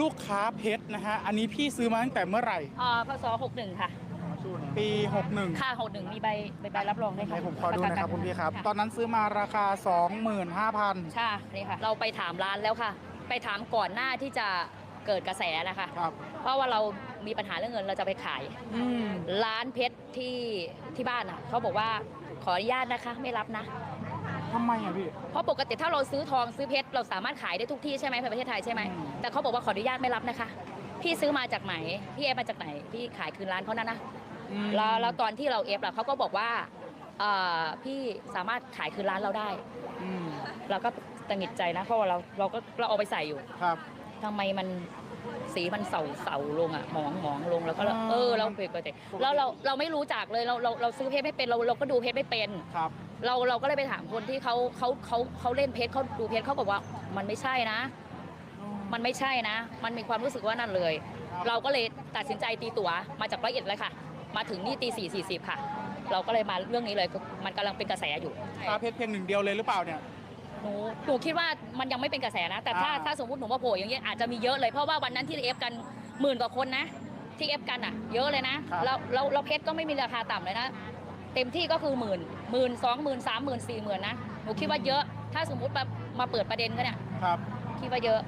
ลูกค้าเพชรนะฮะ อันนี้พี่ซื้อมาตั้งแต่เมื่อไหร่ อ่าพศ61 ค่ะ ปี 61ค่า61มีใบใบใบรับรองด้วยไหนค่ะผมขอดูนะครับคุณพี่ครับะตอนนั้นซื้อมาราคา 25,000 ใช่นี่ค่ะ เราไปถามร้านแล้วค่ะ ไปถามก่อนหน้าที่จะเกิดกระแสนะคะ ครับ เพราะว่าเรามีปัญหาเรื่องเงินเราจะไปขาย อืม ร้านเพชรที่ที่บ้านอะเขาบอกว่าขออนุญาตนะคะ ไม่รับนะ ทำไมอะพี่ เพราะปกติถ้าเราซื้อทองซื้อเพชรเราสามารถขายได้ทุกที่ใช่ไหมในประเทศไทยใช่ไหมอืม แต่เขาบอกว่าขออนุญาตไม่รับนะคะ พี่ซื้อมาจากไหนพี่เอฟมาจากไหนพี่ขายคืนร้านเขานั่นนะอืมแล้วแล้วตอนที่เราเอฟล่ะเขาก็บอกว่าเอ่อพี่สามารถขายคืนร้านเราได้ อืมเราก็ตังหงิดใจนะเพราะว่าเราเราก็เราเอาไปใส่อยู่ครับ ทำไมมัน สีมันเสาเสาลงอะหมองหมองลงแล้วก็เราอ่าเออเราเปกติแล้วเราเราไม่รู้จักเลยเราเราเราซื้อเพชรไม่เป็นเราเราก็ดูเพชรไม่เป็น ครับ เราเราก็เลยไปถามคนที่เขาเขาเขาเขาเล่นเพชรเขาดูเพชรเขาบอกว่ามันไม่ใช่นะ มันไม่ใช่นะ มันมีความรู้สึกว่านั่นเลยครับเราก็เลยตัดสินใจตีตั๋วมาจากร้อยเอ็ดเลยค่ะ มาถึงนี่ตีสี่สี่สิบค่ะ เราก็เลยมาเรื่องนี้เลยมันกำลังเป็นกระแสอยู่ลูกค้าเพชรเพียงหนึ่งเดียวเลยหรือเปล่าเนี่ย หนูหนูคิดว่ามันยังไม่เป็นกระแสนะ แต่ถ้าอ่า ถ้าสมมติหนูมาโผล่อย่างเงี้ยอาจจะมีเยอะเลยเพราะว่าวันนั้นที่เอฟกันหมื่นกว่าคนนะ ที่เอฟกันอะ เยอะเลยนะแล้วแล้วแล้วเพชรก็ไม่มีราคาต่ำเลยนะ เต็มที่ก็คือหมื่นหมื่นสองหมื่นสามหมื่นสี่หมื่นนะหนูคิดว่าเยอะ ถ้าสมมติแบบมาเปิดประเด็นก็เนี่ยครับ คิดว่าเยอะ